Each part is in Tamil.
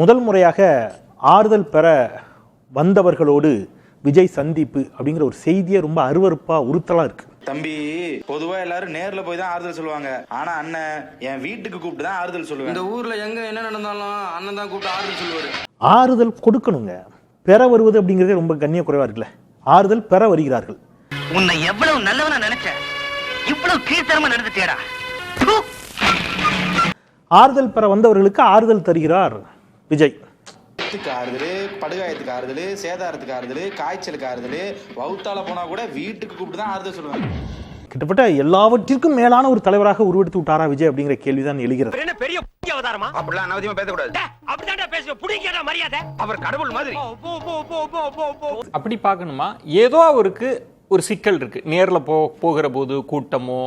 முதல் முறையாக ஆறுதல் பெற வந்தவர்களோடு விஜய் சந்திப்பு அப்படிங்கிற ஒரு செய்தியே ரொம்ப அருவருப்பா உறுத்தலா இருக்கு. தம்பி பொதுவா எல்லாரும் நேர்ல போய் தான் ஆறுதல் சொல்லுவாங்க. ஆனா அண்ணன் என் வீட்டுக்கு கூப்பிட்டு தான் ஆறுதல் சொல்லுவேன். இந்த ஊர்ல எங்க என்ன நடந்தாலும் அண்ணன் தான் கூப்பிட்டு ஆறுதல் சொல்லுவாரு. ஆறுதல் கொடுக்கணுங்க. பெற வருவது அப்படிங்கிறதே ரொம்ப கண்ணிய குறைவா இருக்குல்ல. ஆறுதல் பெற வருகிறார்கள். உன்னை எவ்வளவு நல்லவனா நினைச்ச இவ்வளவு கீழ்த்தரமா நடந்துட்டேடா! ஆறுதல் பெற வந்தவர்களுக்கு ஆறுதல் தருகிறார். விஜய். ஆறுதல் படுகாயத்துக்கு ஆறுதல் சேதாரத்துக்கு ஆறுதல் காய்ச்சலுக்கு ஆறுதல் வவுத்தால போனா கூட வீட்டுக்கு கூப்பிட்டு தான் ஆறுதல் சொல்லுவேன் கிட்டத்தட்ட எல்லாவற்றிற்கும் மேலான ஒரு தலைவராக உருவெடுத்து விட்டாரா விஜய் அப்படிங்கிற கேள்விதான் எழுகிறது. என்ன பெரிய அவதாரமா? அப்படிலாம் அனாவசியமா பேசக்கூடாது. அப்படிதான் பேசுவேன் புடிங்கடா மரியாதை. அவர் கடவுள் மாதிரி. அப்படி பார்க்கணுமா? ஏதோ அவருக்கு ஒரு சிக்கல் இருக்கு. நேர்ல போ போகிற போது கூட்டமோ.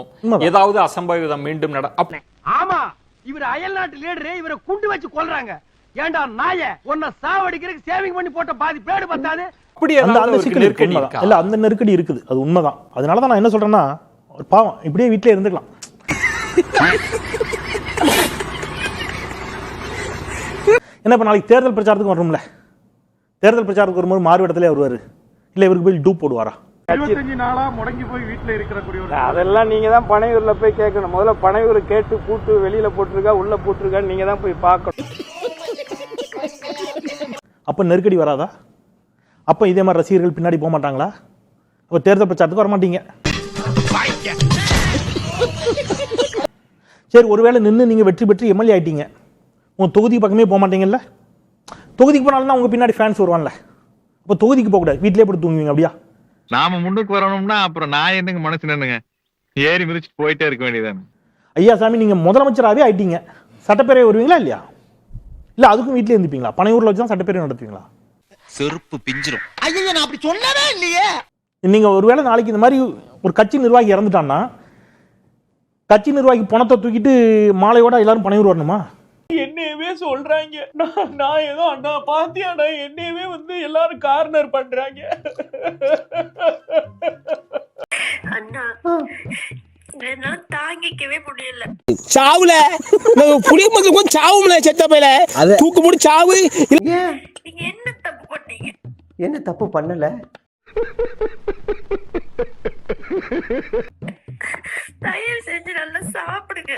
ஏதாவது அசம்பாவிதம் மீண்டும் நட ஆமா இவர் அயல் நாட்டு லீடரு இவரை குண்டு வச்சு கொல்றாங்க. ஏன்டா நாய? உன்னை சாவடிக்கிறதுக்கு சேவிங் பண்ணி போட்ட பாதி பேடு பத்தாது அப்படி அந்த சிக்கல் நெருக்கடி இல்ல அந்த நெருக்கடி இருக்குது. அது உண்மைதான். அதனால தான் நான் என்ன சொல்றேன்னா ஒரு பாவம் இப்படியே வீட்டிலே இருந்துக்கலாம். என்ன இப்ப நாளைக்கு தேர்தல் பிரச்சாரத்துக்கு வரும்ல? தேர்தல் பிரச்சாரத்துக்கு வரும்போது மாறு இடத்துல வருவாரு. இல்ல இவருக்கு போய் டூப் போடுவாரா? அதெல்லாம் நீங்க தான் பனையூர்ல போய் கேட்கணும். முதல்ல பனையூர் கேட்டு பூட்டு வெளியில போட்டிருக்கா உள்ள போட்டிருக்கா நீங்க தான் போய் பார்க்கணும். அப்ப நெருக்கடி வராதா? அப்ப இதே மாதிரி ரசிகர்கள் பின்னாடி போக மாட்டாங்களா? அப்ப தேர்தல் பிரச்சாரத்துக்கு வர மாட்டீங்க சரி ஒருவேளை நின்று நீங்க வெற்றி பெற்று எம்எல்ஏ ஆயிட்டீங்க. உங்க தொகுதி பக்கமே போக மாட்டீங்கல்ல? தொகுதிக்கு போனாலும் தான் உங்க பின்னாடி ஃபேன்ஸ் வருவான்ல. அப்ப தொகுதிக்கு போக கூடாது. வீட்லயே போட்டு தூங்குவீங்க அப்படியா? நாம முன்னுக்கு வரணும்னா அப்புறம் நான் என்னங்க மனசு நின்னுங்க? ஏறி மிதிச்சு போயிட்டே இருக்க வேண்டியதானே ஐயா சாமி நீங்க முதலமைச்சராகவே ஆயிட்டீங்க. சட்டப்பேரவை வருவீங்களா இல்லையா? இல்ல அதுக்கும் வீட்லயே இருந்துப்பீங்களா? பனையூர்ல வச்சு தான் சட்டப்பேரவை நடத்துவீங்களா? செருப்பு பிஞ்சிரும். ஐயா நான் அப்படி சொல்லவே இல்லையே. நீங்க ஒருவேளை நாளைக்கு இந்த மாதிரி ஒரு கட்சி நிர்வாகி இறந்துட்டான்னா கட்சி நிர்வாகி பணத்தை தூக்கிட்டு மாலையோட எல்லாரும் பனையூர் வரணுமா? என்னையவே சொல்றாங்க. நான் நான் ஏதோ அண்ணா பாத்தியாடா என்னையவே வந்து எல்லாரும் கார்னர் பண்றாங்க. அண்ணா தாங்கிக்கவே முடியல. சாவுல? புளிய மக்கள் கொஞ்சம் சாவும்ல செத்த பையில தூக்கு போட்டு சாவு? நீங்க என்ன தப்பு பண்ணீங்க? என்ன தப்பு பண்ணல? தயவு செஞ்சு நல்லா சாப்பிடுங்க.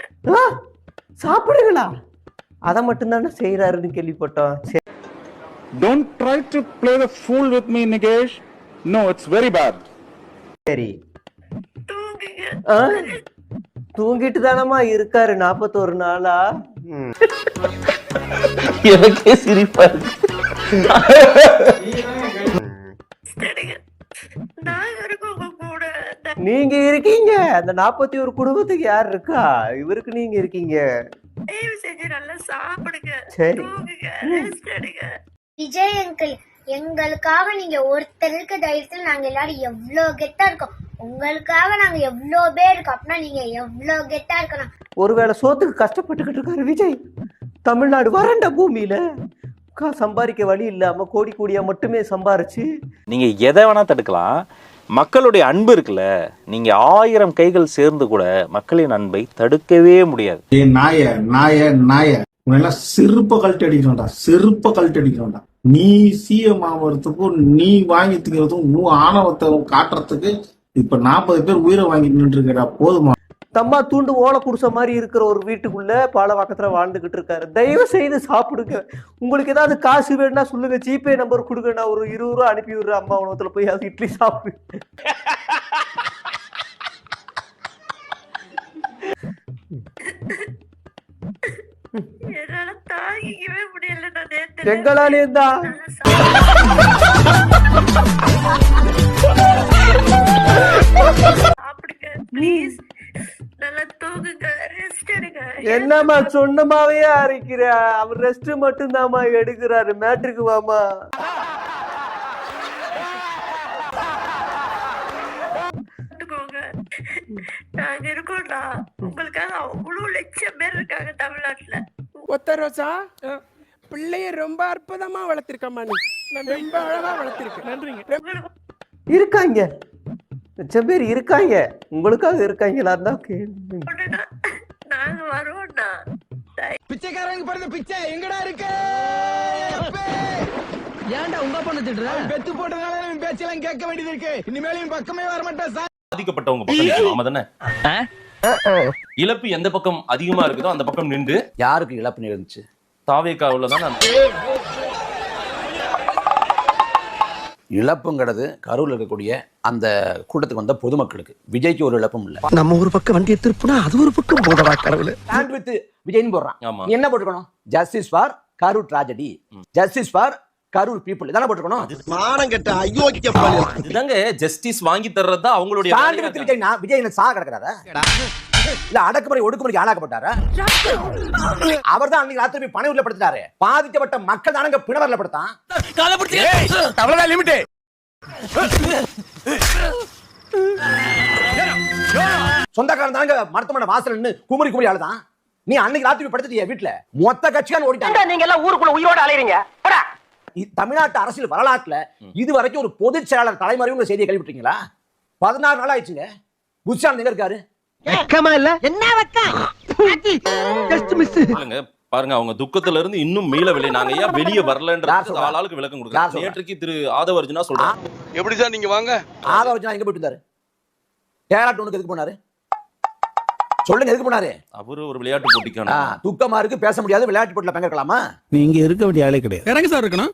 சாப்பிடுங்களா? அதை மட்டும் தானே செய்யறாருன்னு கேள்விப்பட்டோம். சரி. Don't try to play the fool with me Nikesh no it's very bad சரி. தூங்குங்க? தூங்கிட்டு தானமா இருக்காரு நாப்பத்தோரு நாளா? எனக்கே சிரிப்பா நாங்க இருக்கீங்க. அந்த நாற்பத்தி ஒரு குடும்பத்துக்கு யார் இருக்கா? இவருக்கு நீங்க இருக்கீங்க. விஜய் அங்கிள் எங்களுக்காக நீங்க ஒருத்தர் இருக்க தைரியத்தில் நாங்க எல்லாரும் எவ்வளோ கெத்தா இருக்கோம். உங்களுக்காக நாங்க எவ்வளோ பேர் இருக்கோம் அப்படின்னா நீங்க எவ்வளோ கெத்தா இருக்கணும். ஒருவேளை சோத்துக்கு கஷ்டப்பட்டுக்கிட்டு இருக்காரு விஜய். தமிழ்நாடு வறண்ட பூமியில கா- சம்பாதிக்க வழி இல்லாம கோடி கோடியா மட்டுமே சம்பாரிச்சு. நீங்க எதை வேணா தடுக்கலாம். மக்களுடைய அன்பு இருக்குல்ல நீங்க ஆயிரம் கைகள் சேர்ந்து கூட மக்களின் அன்பை தடுக்கவே முடியாது. நாய நாய நாய. உன்னெல்லாம் செருப்ப கழட்டி அடிக்கிறோம்டா செருப்ப கழட்டி அடிக்கிறோம்டா நீ சிஎம் ஆகிறதுக்கும் நீ வாங்கி திங்கிறதுக்கும் உன் ஆணவத்தை காட்டுறதுக்கு இப்ப நாற்பது பேர் உயிரை வாங்கிட்டு நின்று இருக்கடா போதுமா? தம்மா தூண்டு ஓலை குடிசை மாதிரி இருக்கிற ஒரு வீட்டுக்குள்ள பாலவாக்கத்துல வாழ்ந்துகிட்டு இருக்காரு. தயவு செய்து சாப்பிடுங்க. உங்களுக்கு ஏதாவது காசு வேணும்னா சொல்லுங்க. ஜிபே நம்பர் கொடுங்க. நான் ஒரு இருபது ரூபா அனுப்பி விடுறேன். அம்மா உணவத்துல போய் அது இட்லி சாப்பிடு. என்னால தாங்கிக்கவே முடியல நான் நேத்து. எங்களாலே தான் நல்லா சாப்பிடுங்க ப்ளீஸ் நல்லா தூங்குங்க ரெஸ்ட் எடுங்க. என்னம்மா சொன்னமாவே அரைக்கிற? அவர் ரெஸ்ட் மட்டும் தாம்மா எடுக்கிறாரு. மேட்ருக்கு வாமா பார்த்துக்கோங்க நாங்க இருக்கோம்டா. உங்களுக்காக அவ்வளவு லட்சம் பேர் இருக்காங்க தமிழ்நாட்டுல. ஒத்த ரோசா? பிள்ளைய ரொம்ப அற்புதமா வளர்த்திருக்கம்மா நீ. ரொம்ப அழகா வளர்த்திருக்க. நன்றிங்க. இருக்காங்க. லட்சம் பேர் இருக்காங்க. உங்களுக்காக இருக்காங்களா தான் கேள்வி. நாங்க வருவோம்டா பிச்சைக்காரங்க பிறந்த பிச்சை எங்கடா இருக்கு? ஏன்டா உங்க பொண்ணு திட்டுற? பெத்து போட்டதால என் பேச்செல்லாம் கேட்க வேண்டியது இருக்கு. இனிமேல் பக்கமே வர மாட்டேன் சார். பாதிக்கப்பட்டவங்க பக்கம் நிக்கணும். ஆமா தானே? இழப்பு எந்த பக்கம் அதிகமா இருக்குதோ அந்த பக்கம் நின்று யாருக்கு இழப்பு இருந்துச்சு தாவேக்காவுல தான் இழப்புங்கிறது கரூர்ல இருக்கக்கூடிய அந்த கூட்டத்துக்கு வந்த பொதுமக்களுக்கு. விஜய்க்கு ஒரு இழப்பும் இல்ல. நம்ம ஒரு பக்கம் வண்டியை திருப்புனா அது ஒரு பக்கம் போதவா கடவுளே. வித் விஜய்னு போடுறான். ஆமா. நீ என்ன போட்டுக்கணும்? Justice for Karur tragedy justice for Karur people இதான போட்டுக்கணும்? மானம் கெட்ட ஐயோக்கிய இதுதாங்க ஜஸ்டிஸ் வாங்கி தர்றது தான் அவங்களுடைய. விஜய் என்ன சா கிடக்குறாரா? இல்ல அடக்குமுறை ஒடுக்குமுறைக்கு ஆளாக்கப்பட்டாரா? அவர் தான் அன்னைக்கு ராத்திரி போய் பனையூர்ல படுத்தாரு பாதிக்கப்பட்ட மக்கள் தானங்க பிணவரில் படுத்தான் அவ்வளவுதான் லிமிட் சொந்தக்காரன் தானங்க மருத்துவமனை வாசல் நின்னு குமரி குமரி ஆளுதான். நீ அன்னைக்கு ராத்திரி படுத்துட்டிய வீட்டுல மொத்த கட்சியான் ஓடிட்டாங்க. நீங்க எல்லாம் ஊருக்குள்ள உயிரோட அலையறீங்க? தமிழ்நாட்டு அரசியல் வரலாற்றுல இது வரைக்கும் ஒரு பொதுச் செயலாளர் தலைமறைவு செய்தியை கேள்விப்பட்டீங்களா பதினாறு நாள் ஆயிடுச்சுங்க. புஷான் எங்க இருக்காரு? வெக்கமா இல்ல? என்ன வெக்கம்? ஜஸ்ட் மிஸ் பாருங்க அவங்க துக்கத்துல இருந்து இன்னும் மீளவில்லை நாங்க ஏன் வெளியே வரலன்றது? ஆளாளுக்கு விளக்கம் கொடுக்குறோம்? நேற்றுக்கு திரு ஆதவர்ஜுனா சொல்றாங்க எப்படி சார் நீங்க வாங்க? ஆதவர்ஜனா எங்க போயிட்டு இருந்தாரு? டவுனுக்கு எதுக்கு போனாரு? சொல்லுங்க எதுக்கு போனாரு? அவரு ஒரு விளையாட்டு போட்டிக்கான துக்கமா இருக்கு பேச முடியாது விளையாட்டு போட்டில பங்கேற்கலாமா நீ இங்க இருக்க வேண்டிய ஆளே கிடையாது. இறங்க சார் இருக்கணும்.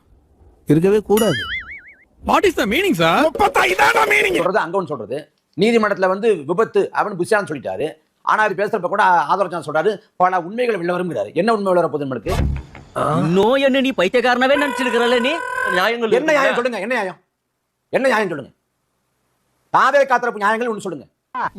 இருக்கவே கூடாது. What is the meaning sir சொல்றது அங்க ஒன்று சொல்றது. நீதிமன்றத்துல வந்து விபத்து அப்படின்னு புஷான் சொல்லிட்டாரு. ஆனா அது பேசுறப்ப கூட ஆதவர்ஜனா சொல்றாரு. பல உண்மைகள் வெளில வருங்கிறாரு என்ன உண்மை வெளில போகுது நம்மளுக்கு? நோய் என்ன நீ பைத்தியக்காரனவே நினைச்சிருக்கிறல்ல நீ? நியாயங்கள் என்ன நியாயம். சொல்லுங்க என்ன நியாயம்? என்ன நியாயம் சொல்லுங்க? தாவே காத்திரப்பு நியாயங்கள் ஒண்ணு சொல்லுங்க.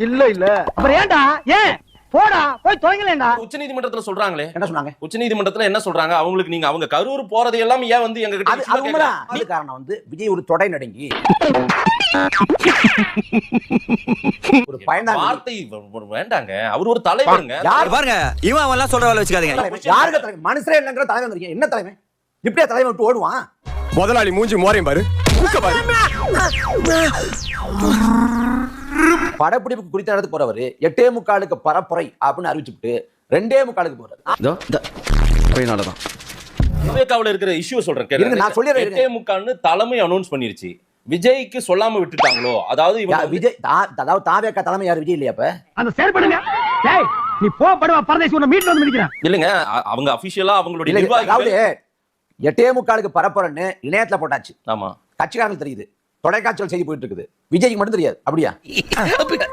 இல்ல இல்ல. அப்புறம் ஏன்டா? ஏன்? போடா போய் தொலைங்களேன்டா உச்ச நீதிமன்றத்துல சொல்றாங்களே. என்ன சொன்னாங்க? உச்ச நீதிமன்றத்துல என்ன சொல்றாங்க? அவங்களுக்கு நீங்க அவங்க கரூர் போறது எல்லாம் ஏன் வந்து எங்க உண்மைதான். அது காரணம் வந்து விஜய் ஒரு தொடை நடுங்கி ஒரு பயந்தாங்க. வார்த்தை வேண்டாங்க. அவர் ஒரு தலைவருங்க யார்? பாருங்க இவன் அவன் எல்லாம் சொல்ற வேலை வச்சுக்காதீங்க? யாருக்கு தலைவன் மனுஷரே இல்லைங்கிற தலைவன் வந்திருக்கீங்க. என்ன தலைவன் இப்படியே தலைவன் விட்டு ஓடுவான்? முதலாளி மூஞ்சி மோரையும் பாரு. படப்பிடிப்பு குறித்த இடத்துக்கு போறவரு எட்டே முக்காலுக்கு பரப்புரை அப்படின்னு அறிவிச்சுட்டு ரெண்டே முக்காலுக்கு போறாரு. விவேகாவுல இருக்கிற இஷ்யூ சொல்றேன். நான் சொல்லிடுறேன், எட்டே முக்கால்னு தலைமை அனௌன்ஸ் பண்ணிருச்சு. விஜய்க்கு சொல்லாம விட்டுட்டாங்களோ? அதாவது இவங்க விஜய் தா- அதாவது தாவேக்கா தலைமை யார்? விஜய் இல்லையா அப்ப? அந்த செயல்படுங்க. டேய் நீ போ படுவா பரதேசி உன்னை மீட்ல வந்து நிக்கிறேன் இல்லைங்க அவங்க அபிஷியலா அவங்களுடைய அதாவது எட்டே முக்காலுக்கு பரப்புறன்னு இணையத்துல போட்டாச்சு. ஆமா. கட்சிக்காரங்களுக்கு தெரியுது. தொலைக்காட்சியில் செய்தி போயிட்டு இருக்குது. விஜய்க்கு மட்டும் தெரியாது. அப்படியா?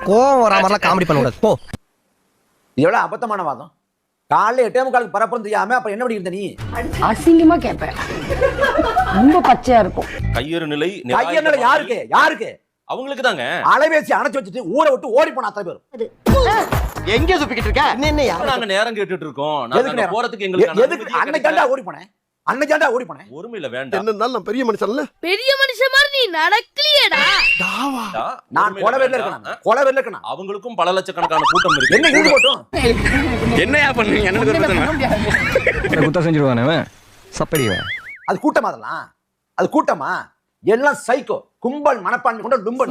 கோவம் வரா மாதிரிலாம் காமெடி பண்ண கூடாது போ. இது எவ்வளவு அபத்தமான வாதம்? காலைல எட்டே முக்காலுக்கு பரப்புறம் தெரியாம அப்ப என்ன பண்ணி இருந்த நீ? அசிங்கமா கேட்பேன் ரொம்ப பச்சையா இருக்கும். கையறு நிலை கையெண்ணல யாருக்கு? யாருக்கு? அவங்களுக்கு தாங்க அலைபேசி அணைச்சு வச்சுட்டு ஊரை விட்டு ஓடி போன அத்தனை பேரும். எங்க சுப்பிக்கிட்டு இருக்க? என்ன நாங்க நேரம் கேட்டுட்டு இருக்கோம். எதுக்கு நாங்க? போறதுக்கு எங்களுக்கு எதுக்கு? அன்னைக்காண்டா ஓடி போனேன். அன்னைக்காண்டா ஓடி போனேன். ஒருமையில வேண்டாம். இருந்தாலும் நான் பெரிய மனுஷன்ல. பெரிய மனுஷன் மாதிரி நீ நடக்கலையேடா. நான் வேண்டாம். இருக்கணும் கொலவெல்ல இருக்கணும் அவங்களுக்கும் பல லட்சக்கணக்கான கூட்டம் இருக்கு. என்ன போட்டும் என்னையா பண்ணுவீங்க? என்ன குத்தம் செஞ்சிருவானே சப்படிவன் அது கூட்டமா அதெல்லாம். அது கூட்டமா? எல்லாம் சைக்கோ கும்பல் மனப்பான்மை கொண்ட லும்பல்.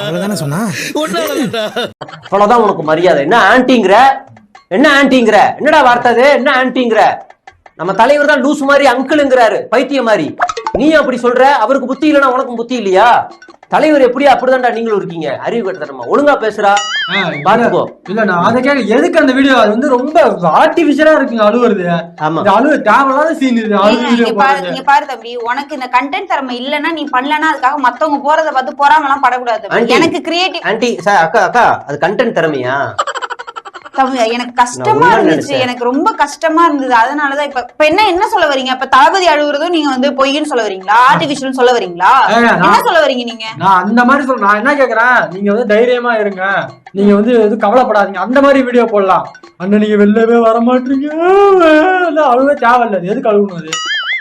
அவ்வளவுதானே சொன்னா? அவ்வளவுதான் உனக்கு மரியாதை. என்ன ஆன்ட்டிங்கிற? என்ன ஆன்ட்டிங்கிற? என்னடா வார்த்தை அது? என்ன ஆன்ட்டிங்கிற? நம்ம தலைவர் தான் லூஸ் மாதிரி அங்கிளுங்கிறாரு. பைத்திய மாதிரி. நீ அப்படி சொல்ற? அவருக்கு புத்தி இல்லைன்னா உனக்கும் புத்தி இல்லையா? தலைவர் எப்படியா அப்படிதான்டா நீங்களும் இருக்கீங்க. அறிவு கட்டணமா ஒழுங்கா பேசுறா பாத்துக்கோ இல்ல. நான் அதை கேட்க எதுக்கு அந்த வீடியோ அது வந்து ரொம்ப ஆர்டிபிஷியலா இருக்குங்க அழுவுறது. ஆமா. இந்த அழுவு தேவையில்லாத சீன் இது இங்க பாரு தம்பி. உனக்கு இந்த கண்டென்ட் திறமை இல்லன்னா நீ பண்ணலன்னா அதுக்காக மத்தவங்க போறத பார்த்து பொறாமலாம் படக்கூடாது தம்பி. ஆண்டி. எனக்கு கிரியேட்டிவ் ஆன்ட்டி சார் அக்கா அக்கா அது கண்டென்ட் திறமையா? எனக்கு கஷ்டமா இருந்துச்சு. எனக்கு ரொம்ப கஷ்டமா இருந்தது. அதனாலதான் இப்ப இப்ப என்ன என்ன சொல்ல வரீங்க? இப்ப தளபதி அழுகுறதும் நீங்க வந்து பொய்ன்னு சொல்ல வரீங்களா? ஆர்டிபிஷியல் சொல்ல வரீங்களா? என்ன சொல்ல வரீங்க நீங்க? நான் அந்த மாதிரி சொல்றேன் நான் என்ன கேக்குறேன்? நீங்க வந்து தைரியமா இருங்க. நீங்க வந்து எதுவும் கவலைப்படாதீங்க. அந்த மாதிரி வீடியோ போடலாம். அண்ணன் நீங்க வெளிலவே வர மாட்டீங்க. அழுவே தேவையில்ல. அது எதுக்கு அழுகணும் அது?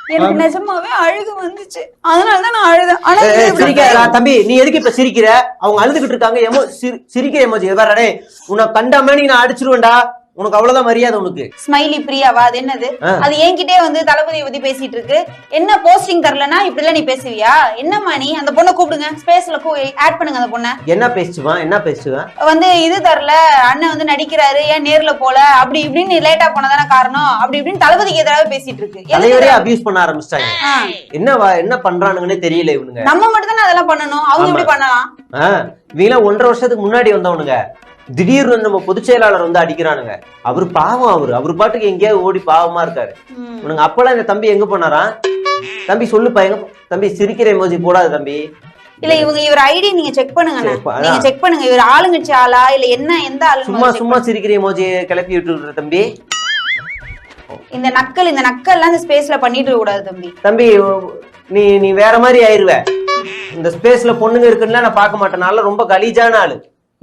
எனக்கு நிஜமாவே அழுகு வந்துச்சு. அதனாலதான் நான் அழுதேன். ஆனா தம்பி. நீ எதுக்கு இப்ப சிரிக்கிற? அவங்க அழுதுகிட்டு இருக்காங்க. எமோ சிரி- சிரிக்கிற எமோஜி வேற உன்னை கண்ட மாதிரி நான் அடிச்சிருவேன்டா. உனக்கு அவ்வளவுதான் மரியாதை உனக்கு. ஸ்மைலி பிரியாவா அது என்னது. அது என்கிட்டே வந்து தளபதியை பத்தி பேசிட்டு இருக்கு. என்ன போஸ்டிங் தரலனா இப்படி எல்லாம் நீ பேசுவியா? என்னம்மா நீ? அந்த பொண்ணை கூப்பிடுங்க. ஸ்பேஸ்ல ஆட் பண்ணுங்க அந்த பொண்ணை. என்ன பேசுவான் என்ன பேசுவான் வந்து இது தரல. அண்ணன் வந்து நடிக்கிறாரு. ஏன் நேர்ல போல? அப்படி இப்படின்னு லேட்டா போனதான காரணம்? அப்படி இப்படின்னு தளபதிக்கு எதிராக பேசிட்டு இருக்கு. தலைவரே? அபியூஸ் பண்ண ஆரம்பிச்சிட்டாங்க. ஆ. என்ன என்ன பண்றானுங்கன்னே தெரியல இவனுங்க. நம்ம மட்டும் தானே அதெல்லாம் பண்ணணும். அவங்க. எப்படி பண்ணலாம்? ஆ, இவங்கெல்லாம் ஒன்றரை வருஷத்துக்கு முன்னாடி வந்தவனுங்க. திடீர்னு நம்ம பொதுச் செயலாளர் வந்து அடிக்கிறானுங்க. அவர் பாவம் அவரு. அவர் பாட்டுக்கு எங்கேயாவது ஓடி பாவமா இருக்காரு. உனக்கு அப்பெல்லாம் இந்த தம்பி எங்க போனாராம் தம்பி சொல்லுப்பா எங்க தம்பி சிரிக்கிற எமோஜி போடாது தம்பி. இல்ல இவங்க இவர் ஐடி நீங்க செக் பண்ணுங்க நீங்க செக் பண்ணுங்க. இவர் ஆளுங்கட்சி ஆளா? இல்ல என்ன எந்த சும்மா ஆளு சும்மா சிரிக்கிற எமோஜி கிளப்பி விட்டு தம்பி. இந்த நக்கல் இந்த நக்கல் எல்லாம் இந்த ஸ்பேஸ்ல பண்ணிட்டு கூடாது தம்பி. தம்பி நீ நீ வேற மாதிரி ஆயிருவ. இந்த ஸ்பேஸ்ல பொண்ணுங்க இருக்குன்னா நான் பார்க்க மாட்டேன். ரொம்ப கலீஜான ஆளு.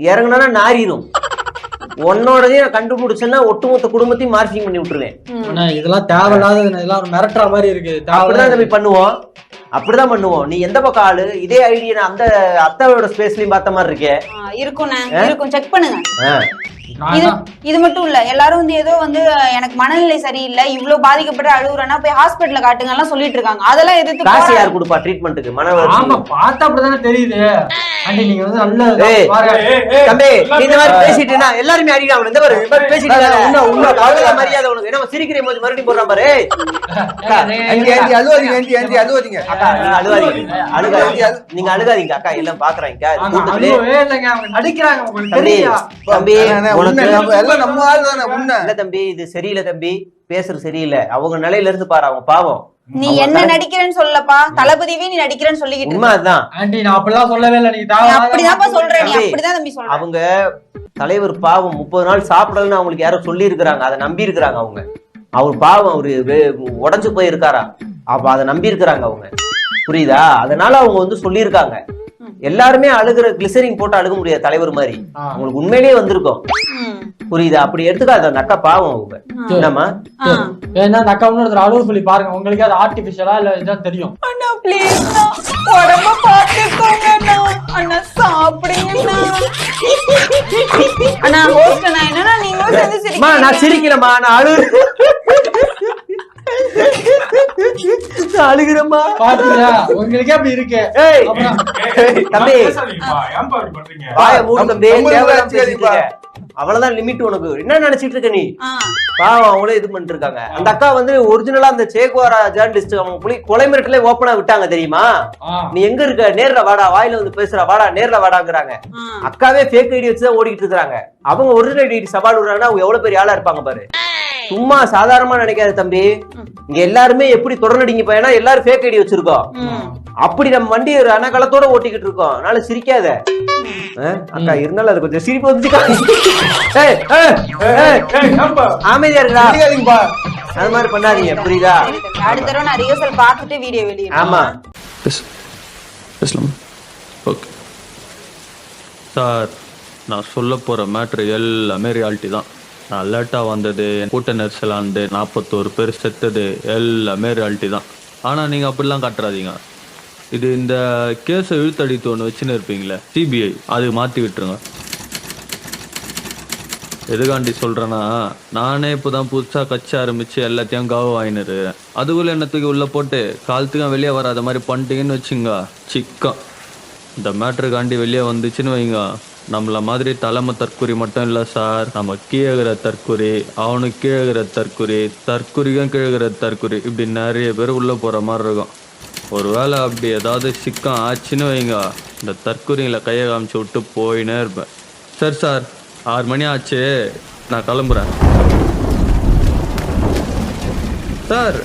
இறங்குனா நாரிடும் உன்னோடதையும் நான் கண்டுபிடிச்சேன்னா ஒட்டுமொத்த குடும்பத்தையும் மார்க்கிங் பண்ணி விட்டுருவேன். இதெல்லாம் தேவையில்லாத இதெல்லாம் ஒரு மிரட்டுற மாதிரி இருக்கு. அப்படிதான் தம்பி பண்ணுவோம். அப்படிதான் பண்ணுவோம். நீ எந்த பக்கம் ஆளு? இதே ஐடியா நான் அந்த அத்தாவோட ஸ்பேஸ்லயும் பார்த்த மாதிரி இருக்கே? இருக்கும் செக் பண்ணுங்க. இது இது மட்டும் இல்ல எல்லாரும் வந்து ஏதோ வந்து எனக்கு மனநிலை சரியில்லை இவ்வளவு பாதிக்கப்பட்டு அழுகுறேன்னா போய் ஹாஸ்பிட்டல்ல காட்டுங்க எல்லாம் சொல்லிட்டு இருக்காங்க. அதெல்லாம் எதிர்த்து காசு. யார் கொடுப்பா ட்ரீட்மெண்ட்டுக்கு மன ஆமா பார்த்தா அப்படிதானே தெரியுது. ஆண்டி நீங்க வந்து நல்ல. தம்பி நீ இந்த மாதிரி பேசிட்டேன்னா எல்லாருமே அடிக்கலாம் இந்த மாதிரி இந்த மாதிரி பேசிட்டு உண்மை. உனக்கு அவ்வளவுதான் மரியாதை உனக்கு. என்ன சிரிக்கிற போது மறுபடியும் போடுறான் பாரு. ஆண்டி, அழுவாதீங்க ஆண்டி ஆண்டி அழுவாதீங்க. அக்கா நீங்க அழுவாதீங்க. அழுகாதீங்க நீங்க அழுகாதீங்க அக்கா. எல்லாம் பாக்குறாங்க. கூட்டத்திலே. தம்பி தெரியா தம்பி இல்ல தம்பி இது சரியில்லை தம்பி. பேசுறது சரியில்லை. அவங்க நிலையில இருந்து பாரு அவங்க பாவம். நீ என்ன நடிக்கிறேன்னு சொல்லப்பா தளபதியவே நீ நடிக்கிறேன்னு சொல்லிக்கிட்டு உண்மை ஆண்டி நான் அப்படிலாம் சொல்லவே இல்லை. நீ தேவையில்லாத அப்படிதான்ப்பா சொல்ற நீ அப்படிதான் தம்பி சொல்ற. அவங்க தலைவர் பாவம் முப்பது நாள் சாப்பிடலன்னு அவங்களுக்கு யாரோ சொல்லி இருக்கிறாங்க அதை நம்பி இருக்கிறாங்க அவங்க. அவர் பாவம் அவரு உடைஞ்சு போயிருக்காரா? அப்ப அதை நம்பி இருக்கிறாங்க அவங்க. புரியுதா? அதனால அவங்க வந்து சொல்லியிருக்காங்க. எல்லாருமே அழுகிற கிளிசரிங் போட்டு அழுக முடியாது தலைவர் மாதிரி. அவங்களுக்கு உண்மையிலேயே வந்திருக்கும். புரியுதா? அப்படி எடுத்துக்காத அந்த அக்கா பாவம் அவங்க. என்னம்மா? ஏன்னா அந்த அக்கா இன்னொருத்தர் அழுவ சொல்லி பாருங்க. உங்களுக்கு அது ஆர்டிபிஷியலா இல்ல இதான் தெரியும். அண்ணா ப்ளீஸ் உடம்ப பாத்துக்கோங்க அண்ணா. சாப்பிடுங்க அண்ணா ஹோஸ்ட் அண்ணா என்னன்னா நீங்களும் சேர்ந்து நான் சிரிக்கிறீங்க சிரிக்கலம்மா. நான் அழு அழுகிறேம்மா. பாத்தீங்களா? உங்களுக்கே அப்படி இருக்கு. ஏய். அப்புறம் ஏய், தம்பி. வாய மூடு தேவையில்லாம பேசிட்டு. அவ்வளவுதான் லிமிட் உனக்கு. என்ன நினைச்சிட்டு இருக்க நீ. பாவம் அவங்களே இது பண்ணிட்டு இருக்காங்க அந்த அக்கா வந்து ஒரிஜினலா அந்த சேகுவாரா ஜேர்னலிஸ்ட் அவங்க புலி கொலை மிரட்டலே ஓப்பனா விட்டாங்க தெரியுமா. நீ எங்க இருக்க? நேர்ல வாடா. வாயில வந்து பேசுற. வாடா நேர்ல வாடாங்கிறாங்க. அக்காவே ஃபேக் ஐடி வச்சு தான் ஓடிட்டு இருக்காங்க அவங்க ஒரிஜினல் ஐடி சவால் விடுறாங்கன்னா அவங்க எவ்வளவு பெரிய ஆளா இருப்பாங்க பாரு. சும்மா சாதாரணமா நினைக்காத தம்பி. இங்க எல்லாருமே எப்படி தொடர்நடிங்க பையனா? எல்லாரும் ஃபேக் ஐடி வச்சிருக்கோம். அப்படி நம்ம வண்டி ரணகலத்தோட ஓட்டிக்கிட்டு இருக்கோம். அதனால சிரிக்காத? அக்கா இருந்தாலும் அது கொஞ்சம் சிரிப்பு வந்துச்சுக்கா. ஏய், ஏய், ஏய், அமைதியா இருக்கா அது மாதிரி பண்ணாதீங்க புரியுதா? அடுத்த தடவை நான் ரிஹர்சல் பார்த்துட்டு வீடியோ வெளியிடுறேன். ஆமா. பேசலாம்? ஓகே. சார் நான் சொல்ல போகிற மேட்ரு எல்லாமே ரியாலிட்டி தான். நான் லேட்டாக வந்தது என் கூட்ட நெரிசலானது நாற்பத்தோரு பேர் செத்தது எல்லாமே ரியாலிட்டி தான். ஆனால் நீங்கள் அப்படிலாம் காட்டுறாதீங்க. இது இந்த கேஸை இழுத்தடித்து ஒன்று வச்சுன்னு இருப்பீங்களே சிபிஐ அது மாற்றி விட்டுருங்க. எதுக்காண்டி சொல்கிறேன்னா நானே இப்போ தான் புதுசாக கட்சி ஆரம்பித்து எல்லாத்தையும் கவ வாங்கினரு. அதுக்குள்ளே என்ன தூக்கி உள்ளே போட்டு காலத்துக்கும் வெளியே வராத மாதிரி பண்ணிட்டீங்கன்னு வச்சுங்க சிக்கம். இந்த மேட்ருக்காண்டி வெளியே வந்துச்சுன்னு வைங்க. நம்மள மாதிரி தலைமை தற்குறி மட்டும் இல்லை சார். நம்ம கீழகிற தற்குறி அவனுக்கு கீழகிற தற்குறி தற்குறிக்கும் கீழகிற தற்குறி இப்படி நிறைய பேர் உள்ளே போகிற மாதிரி இருக்கும். ஒருவேளை அப்படி ஏதாவது சிக்கம் ஆச்சுன்னு வைங்க. இந்த தற்குறிங்களை கையை காமிச்சு விட்டு போயினே இருப்பேன். சரி சார் ஆறு மணி ஆச்சு. நான் கிளம்புறேன். சார்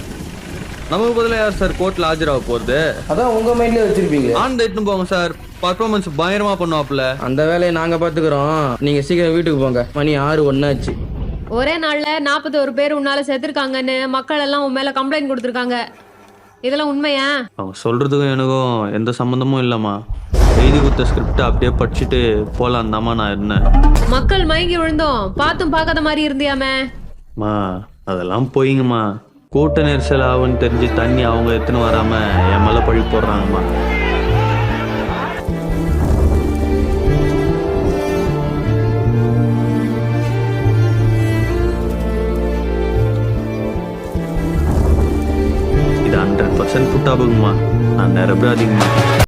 நமக்கு பதிலா யார் சார் கோர்ட்ல ஆஜராக போறது? அதான் உங்க மைண்ட்லயே வச்சிருப்பீங்க. ஆன் எடுத்துன்னு போங்க சார். பர்ஃபார்மன்ஸ் பயங்கரமா பண்ணுவாப்ல அந்த வேலையை நாங்க பாத்துக்கிறோம். நீங்க சீக்கிரம் வீட்டுக்கு போங்க. மணி ஆறு ஒன்னாச்சு ஒரே நாள்ல நாற்பத்தோரு பேர் உன்னால செத்துருக்காங்கன்னு மக்கள் எல்லாம் உன் மேல கம்ப்ளைண்ட் கொடுத்துருக்காங்க. இதெல்லாம் உண்மையா? அவங்க சொல்றதுக்கும் எனக்கும் எந்த சம்மந்தமும் இல்லைம்மா. எழுதி கொடுத்த ஸ்கிரிப்ட் அப்படியே படிச்சுட்டு போலாம் தாம்மா நான் இருந்தேன் மக்கள் மயங்கி விழுந்தோம். பார்த்தும் பார்க்காத மாதிரி இருந்தியாமே? மா அதெல்லாம் போயிங்கம்மா. கூட்ட நெரிசல் ஆகுன்னு தெரிஞ்சு தண்ணி அவங்க எடுத்துன்னு வராம என் மேல பழி போடுறாங்கம்மா. ஞாபகமா நான் நிரப்பே